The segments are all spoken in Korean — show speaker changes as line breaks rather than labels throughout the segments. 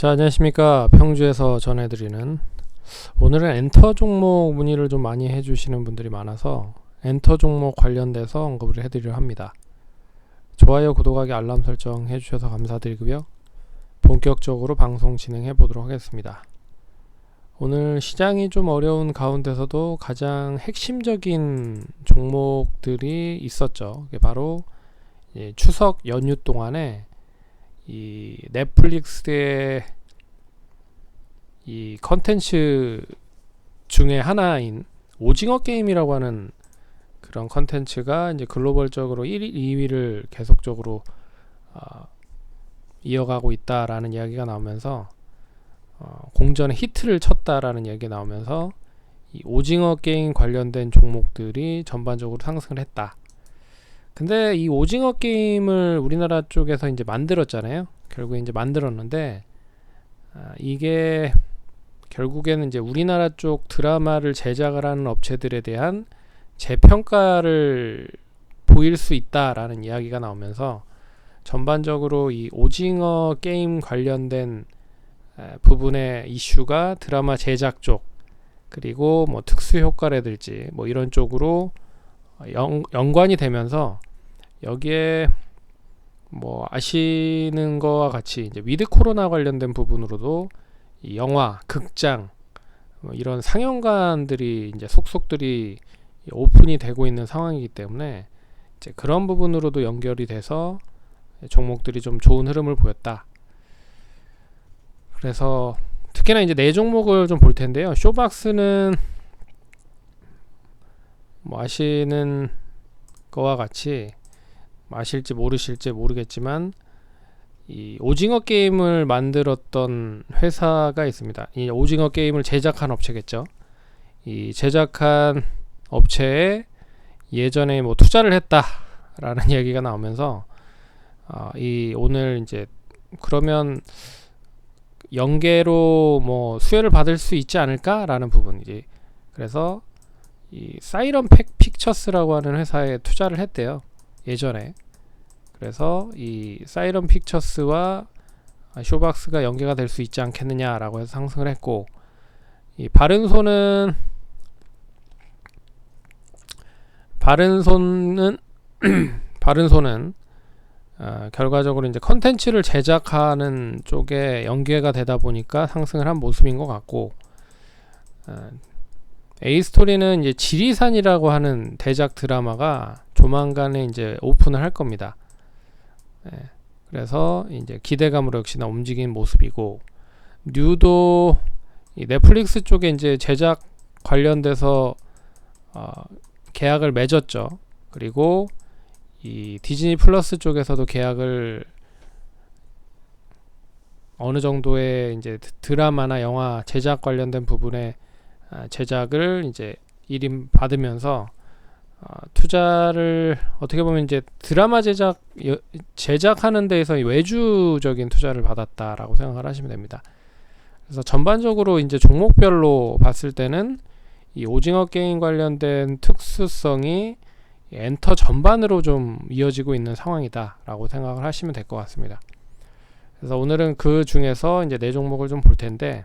자, 안녕하십니까. 평주에서 전해드리는 오늘은 엔터 종목 문의를 좀 많이 해주시는 분들이 많아서 엔터 종목 관련돼서 언급을 해드리려 합니다. 좋아요, 구독하기, 알람 설정 해주셔서 감사드리고요. 본격적으로 방송 진행해 보도록 하겠습니다. 오늘 시장이 좀 어려운 가운데서도 가장 핵심적인 종목들이 있었죠. 바로 예, 추석 연휴 동안에 이 넷플릭스의 이 컨텐츠 중에 하나인 오징어 게임이라고 하는 그런 컨텐츠가 이제 글로벌적으로 1위, 2위를 계속적으로 어, 이어가고 있다라는 이야기가 나오면서 어, 공전에 히트를 쳤다라는 이야기가 나오면서 이 오징어 게임 관련된 종목들이 전반적으로 상승을 했다. 근데 이 오징어 게임을 우리나라 쪽에서 이제 만들었잖아요. 결국에 이제 만들었는데 아, 이게 결국에는 이제 우리나라 쪽 드라마를 제작을 하는 업체들에 대한 재평가를 보일 수 있다라는 이야기가 나오면서 전반적으로 이 오징어 게임 관련된 부분의 이슈가 드라마 제작 쪽 그리고 뭐 특수 효과라든지 뭐 이런 쪽으로 연, 연관이 되면서 여기에 뭐 아시는 거와 같이 이제 위드 코로나 관련된 부분으로도 이 영화, 극장 뭐 이런 상영관들이 이제 속속들이 오픈이 되고 있는 상황이기 때문에 이제 그런 부분으로도 연결이 돼서 종목들이 좀 좋은 흐름을 보였다. 그래서 특히나 이제 네 종목을 좀 볼 텐데요. 쇼박스는 뭐 아시는 거와 같이 아실지 모르실지 모르겠지만 이 오징어 게임을 만들었던 회사가 있습니다. 이 오징어 게임을 제작한 업체겠죠. 이 제작한 업체에 예전에 뭐 투자를 했다라는 얘기가 나오면서 아, 이 오늘 이제 그러면 연계로 뭐 수혜를 받을 수 있지 않을까라는 부분이지. 그래서 이 사이런 팩 픽처스라고 하는 회사에 투자를 했대요. 예전에. 그래서 이 사이런 픽처스와 쇼박스가 연계가 될 수 있지 않겠느냐라고 해서 상승을 했고 이 바른손은 바른손은 바른손은 어, 결과적으로 이제 컨텐츠를 제작하는 쪽에 연계가 되다 보니까 상승을 한 모습인 것 같고 어, 에이스토리는 이제 지리산이라고 하는 대작 드라마가 조만간에 이제 오픈을 할 겁니다. 네, 그래서 이제 기대감으로 역시나 움직이는 모습이고 뉴도 넷플릭스 쪽에 이제 제작 관련돼서 어, 계약을 맺었죠. 그리고 이 디즈니 플러스 쪽에서도 계약을 어느 정도의 이제 드라마나 영화 제작 관련된 부분에 아, 제작을 이제 일임 받으면서 어, 투자를 어떻게 보면 이제 드라마 제작 제작하는 데에서 외주적인 투자를 받았다라고 생각을 하시면 됩니다. 그래서 전반적으로 이제 종목별로 봤을 때는 이 오징어 게임 관련된 특수성이 엔터 전반으로 좀 이어지고 있는 상황이다라고 생각을 하시면 될 것 같습니다. 그래서 오늘은 그 중에서 이제 네 종목을 좀 볼 텐데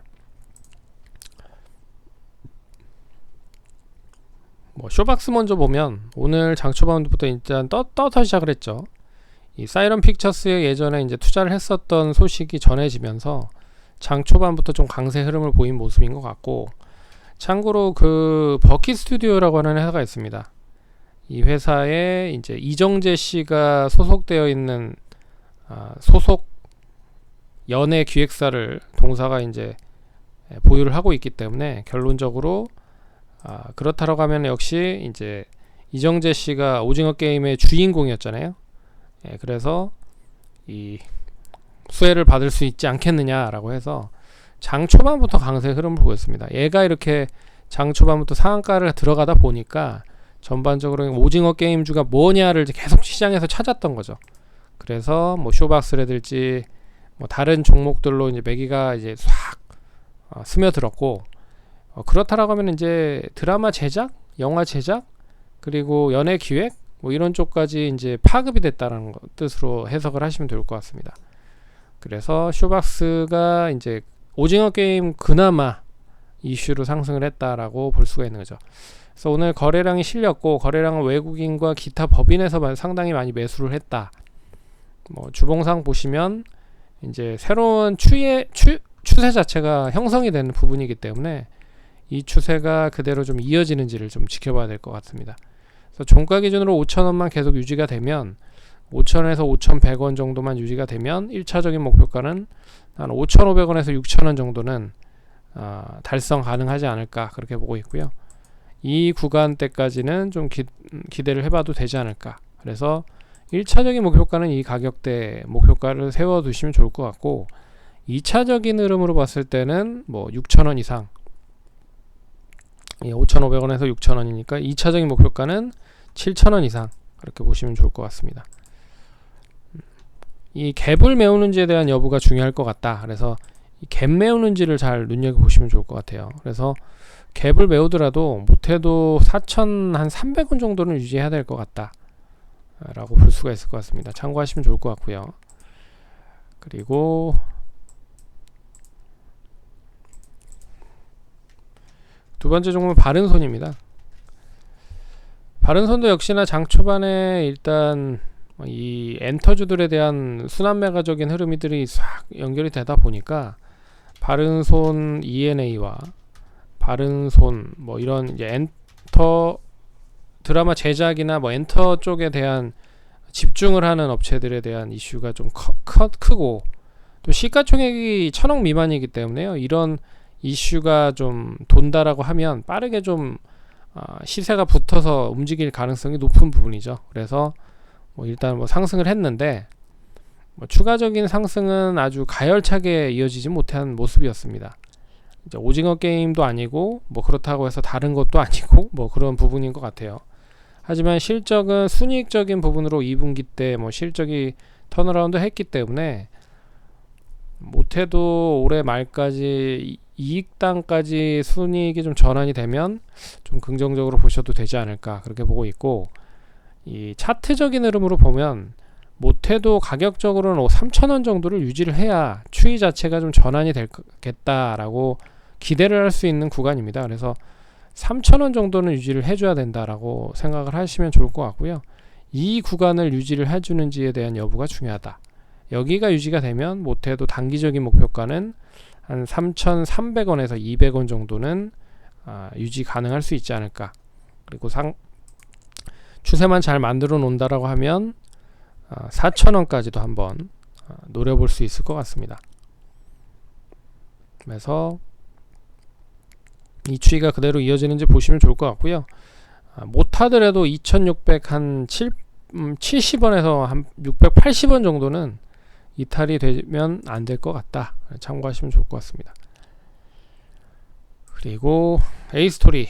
뭐 쇼박스 먼저 보면 오늘 장초반부터 일단 떠, 떠서 시작을 했죠. 이 사이런 픽처스에 예전에 이제 투자를 했었던 소식이 전해지면서 장 초반부터 좀 강세 흐름을 보인 모습인 것 같고 참고로 그 버키 스튜디오라고 하는 회사가 있습니다. 이 회사에 이제 이정재 씨가 소속되어 있는 아, 소속 연예 기획사를 동사가 이제 보유를 하고 있기 때문에 결론적으로 아, 그렇다고 하면 역시 이제 이정재 씨가 오징어 게임의 주인공이었잖아요. 예, 그래서 이 수혜를 받을 수 있지 않겠느냐라고 해서 장 초반부터 강세 흐름을 보였습니다. 얘가 이렇게 장 초반부터 상한가를 들어가다 보니까 전반적으로 오징어 게임주가 뭐냐를 계속 시장에서 찾았던 거죠. 그래서 뭐 쇼박스라든지 뭐 다른 종목들로 이제 매기가 이제 싹 어, 스며들었고 어, 그렇다라고 하면 이제 드라마 제작, 영화 제작, 그리고 연예 기획 뭐 이런 쪽까지 이제 파급이 됐다는 뜻으로 해석을 하시면 좋을 것 같습니다. 그래서 쇼박스가 이제 오징어 게임 그나마 이슈로 상승을 했다라고 볼 수가 있는 거죠. 그래서 오늘 거래량이 실렸고 거래량은 외국인과 기타 법인에서 상당히 많이 매수를 했다. 뭐 주봉상 보시면 이제 새로운 추의 추, 추세 자체가 형성이 되는 부분이기 때문에 이 추세가 그대로 좀 이어지는지를 좀 지켜봐야 될 것 같습니다. 그래서 종가 기준으로 5,000원만 계속 유지가 되면 5,000원에서 5,100원 정도만 유지가 되면 1차적인 목표가는 한 5,500원에서 6,000원 정도는 어, 달성 가능하지 않을까 그렇게 보고 있고요. 이 구간대까지는 좀 기, 기대를 해봐도 되지 않을까. 그래서 1차적인 목표가는 이 가격대 목표가를 세워두시면 좋을 것 같고 2차적인 흐름으로 봤을 때는 뭐 6,000원 이상 예, 5,500원에서 6,000원이니까 2차적인 목표가는 7,000원 이상 그렇게 보시면 좋을 것 같습니다. 이 갭을 메우는지에 대한 여부가 중요할 것 같다. 그래서 갭 메우는지를 잘 눈여겨 보시면 좋을 것 같아요. 그래서 갭을 메우더라도 못해도 4,300원 정도는 유지해야 될 것 같다. 라고 볼 수가 있을 것 같습니다. 참고하시면 좋을 것 같고요. 그리고 두 번째 종목은 바른손입니다. 바른손도 역시나 장 초반에 일단 이 엔터주들에 대한 순환매가적인 흐름이들이 싹 연결이 되다 보니까 바른손 ENA와 바른손 뭐 이런 이제 엔터 드라마 제작이나 뭐 엔터 쪽에 대한 집중을 하는 업체들에 대한 이슈가 좀 커, 커, 크고 또 시가총액이 천억 미만이기 때문에요. 이런 이슈가 좀 돈다라고 하면 빠르게 좀 어, 시세가 붙어서 움직일 가능성이 높은 부분이죠. 그래서 뭐 일단 뭐 상승을 했는데 뭐 추가적인 상승은 아주 가열차게 이어지지 못한 모습이었습니다. 오징어 게임도 아니고 뭐 그렇다고 해서 다른 것도 아니고 뭐 그런 부분인 것 같아요. 하지만 실적은 순이익적인 부분으로 2분기 때 뭐 실적이 턴어라운드 했기 때문에 못해도 올해 말까지 이익당까지 순이익이 좀 전환이 되면 좀 긍정적으로 보셔도 되지 않을까 그렇게 보고 있고 이 차트적인 흐름으로 보면 못해도 가격적으로는 3,000원 정도를 유지를 해야 추이 자체가 좀 전환이 되겠다라고 기대를 할 수 있는 구간입니다. 그래서 3,000원 정도는 유지를 해줘야 된다라고 생각을 하시면 좋을 것 같고요. 이 구간을 유지를 해주는지에 대한 여부가 중요하다. 여기가 유지가 되면 못해도 단기적인 목표가는 한 3,300원에서 200원 정도는 아, 유지 가능할 수 있지 않을까. 그리고 상 추세만 잘 만들어 놓는다라고 하면 아, 4,000원까지도 한번 아, 노려볼 수 있을 것 같습니다. 그래서 이 추이가 그대로 이어지는지 보시면 좋을 것 같고요. 아, 못하더라도 2,600 한 7 음, 70원에서 한 680원 정도는 이탈이 되면 안 될 것 같다. 참고하시면 좋을 것 같습니다. 그리고 에이스토리.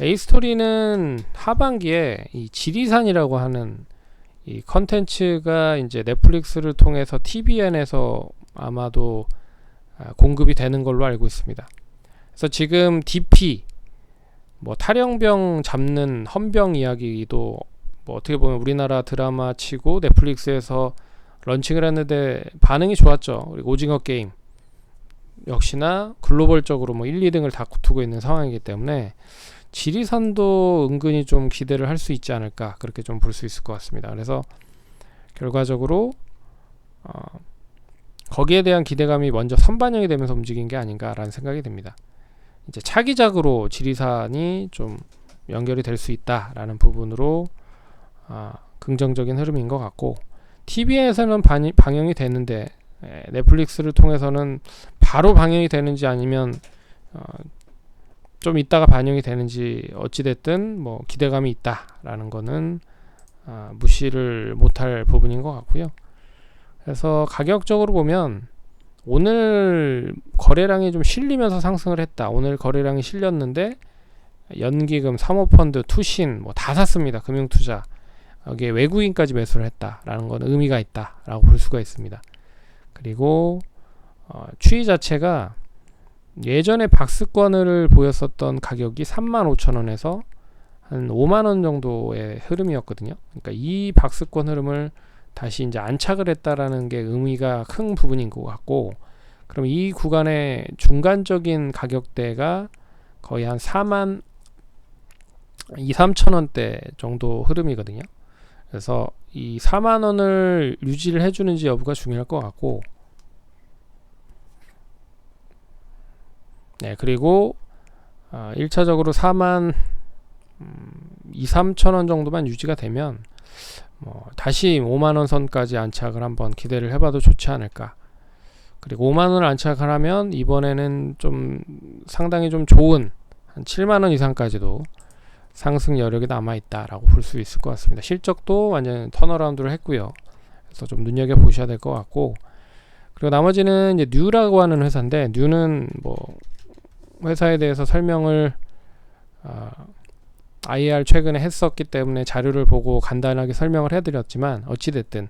에이스토리는 하반기에 이 지리산이라고 하는 이 컨텐츠가 이제 넷플릭스를 통해서 TVN에서 아마도 아, 공급이 되는 걸로 알고 있습니다. 그래서 지금 DP 뭐 탈영병 잡는 헌병 이야기도 뭐 어떻게 보면 우리나라 드라마 치고 넷플릭스에서 런칭을 했는데 반응이 좋았죠. 그리고 오징어 게임 역시나 글로벌적으로 뭐 1, 2등을 다 두고 있는 상황이기 때문에 지리산도 은근히 좀 기대를 할 수 있지 않을까 그렇게 좀 볼 수 있을 것 같습니다. 그래서 결과적으로 어, 거기에 대한 기대감이 먼저 선반영이 되면서 움직인 게 아닌가라는 생각이 듭니다. 이제 차기작으로 지리산이 좀 연결이 될 수 있다라는 부분으로 어, 긍정적인 흐름인 것 같고 TV에서는 방영이 되는데 예, 넷플릭스를 통해서는 바로 방영이 되는지 아니면 어, 좀 있다가 반영이 되는지 어찌 됐든 뭐 기대감이 있다라는 거는 어, 무시를 못할 부분인 것 같고요. 그래서 가격적으로 보면 오늘 거래량이 좀 실리면서 상승을 했다. 오늘 거래량이 실렸는데 연기금, 사모펀드, 투신 뭐 다 샀습니다. 금융투자. 여기에 외국인까지 매수를 했다라는 건 의미가 있다라고 볼 수가 있습니다. 그리고 어, 추이 자체가 예전에 박스권을 보였었던 가격이 35,000원에서 한 5만원 정도의 흐름이었거든요. 그러니까 이 박스권 흐름을 다시 이제 안착을 했다라는 게 의미가 큰 부분인 것 같고 그럼 이 구간의 중간적인 가격대가 거의 한 4만 2, 3천 원대 정도 흐름이거든요. 그래서 이 4만 원을 유지를 해주는지 여부가 중요할 것 같고 네 그리고 어, 1차적으로 4만 음, 2, 3천 원 정도만 유지가 되면 뭐 다시 5만 원 선까지 안착을 한번 기대를 해봐도 좋지 않을까. 그리고 5만 원을 안착을 하면 이번에는 좀 상당히 좀 좋은 한 7만 원 이상까지도 상승 여력이 남아 있다라고 볼 수 있을 것 같습니다. 실적도 완전 턴어라운드를 했고요. 그래서 좀 눈여겨 보셔야 될 것 같고 그리고 나머지는 이제 뉴라고 하는 회사인데 뉴는 뭐 회사에 대해서 설명을 어, IR 최근에 했었기 때문에 자료를 보고 간단하게 설명을 해드렸지만 어찌 됐든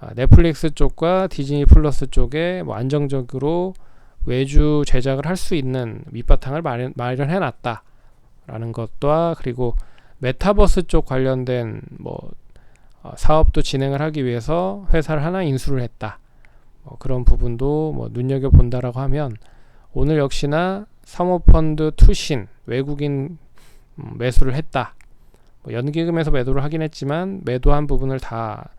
아, 넷플릭스 쪽과 디즈니 플러스 쪽에 뭐 안정적으로 외주 제작을 할 수 있는 밑바탕을 마련, 마련해 놨다 라는 것과 그리고 메타버스 쪽 관련된 뭐 어, 사업도 진행을 하기 위해서 회사를 하나 인수를 했다. 뭐 그런 부분도 뭐 눈여겨 본다라고 하면 오늘 역시나 사모펀드 투신 외국인 음, 매수를 했다. 뭐 연기금에서 매도를 하긴 했지만 매도한 부분을 다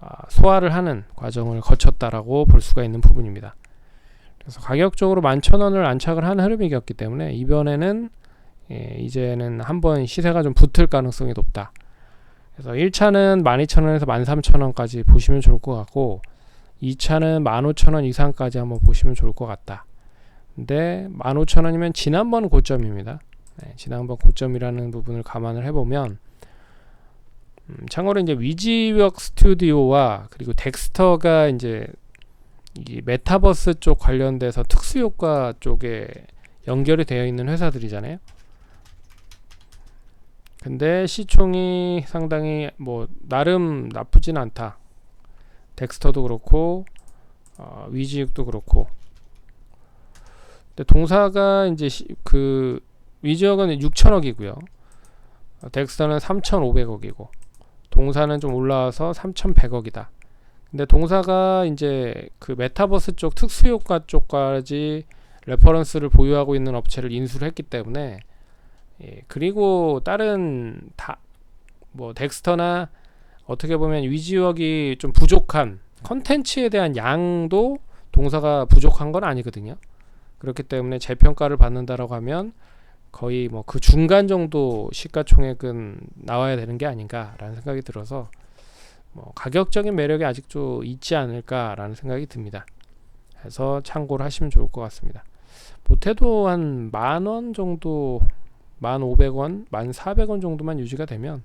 아, 소화를 하는 과정을 거쳤다라고 볼 수가 있는 부분입니다. 그래서 가격적으로 11,000원을 안착을 한 흐름이었기 때문에 이번에는 예, 이제는 한번 시세가 좀 붙을 가능성이 높다. 그래서 1차는 12,000원에서 13,000원까지 보시면 좋을 것 같고 2차는 15,000원 이상까지 한번 보시면 좋을 것 같다. 근데 15,000원이면 지난번 고점입니다. 네, 지난번 고점이라는 부분을 감안을 해보면 음, 참고로 이제 위지웍 스튜디오와 그리고 덱스터가 이제 이 메타버스 쪽 관련돼서 특수 효과 쪽에 연결이 되어 있는 회사들이잖아요. 근데 시총이 상당히 뭐 나름 나쁘진 않다. 덱스터도 그렇고 어, 위지육도 그렇고. 근데 동사가 이제 시, 그 위지역은 6천억이고요. 덱스터는 3,500억이고 동사는 좀 올라와서 3,100억이다. 근데 동사가 이제 그 메타버스 쪽 특수효과 쪽까지 레퍼런스를 보유하고 있는 업체를 인수를 했기 때문에 예, 그리고 다른 다 뭐 덱스터나 어떻게 보면 위지역이 좀 부족한 컨텐츠에 대한 양도 동사가 부족한 건 아니거든요. 그렇기 때문에 재평가를 받는다라고 하면 거의 뭐 그 중간 정도 시가총액은 나와야 되는 게 아닌가라는 생각이 들어서 뭐 가격적인 매력이 아직도 있지 않을까라는 생각이 듭니다. 해서 참고를 하시면 좋을 것 같습니다. 못해도 한 만 원 정도, 만 오백 원, 만 사백 원 정도만 유지가 되면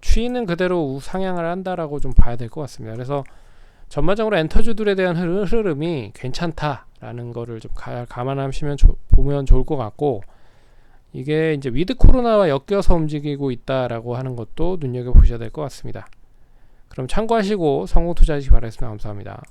추이는 그대로 상향을 한다라고 좀 봐야 될 것 같습니다. 그래서 전반적으로 엔터주들에 대한 흐름이 괜찮다라는 거를 좀 감안하시면 보면 좋을 것 같고 이게 이제 위드 코로나와 엮여서 움직이고 있다라고 하는 것도 눈여겨 보셔야 될 것 같습니다. 그럼 참고하시고 성공 투자하시기 바라겠습니다. 감사합니다.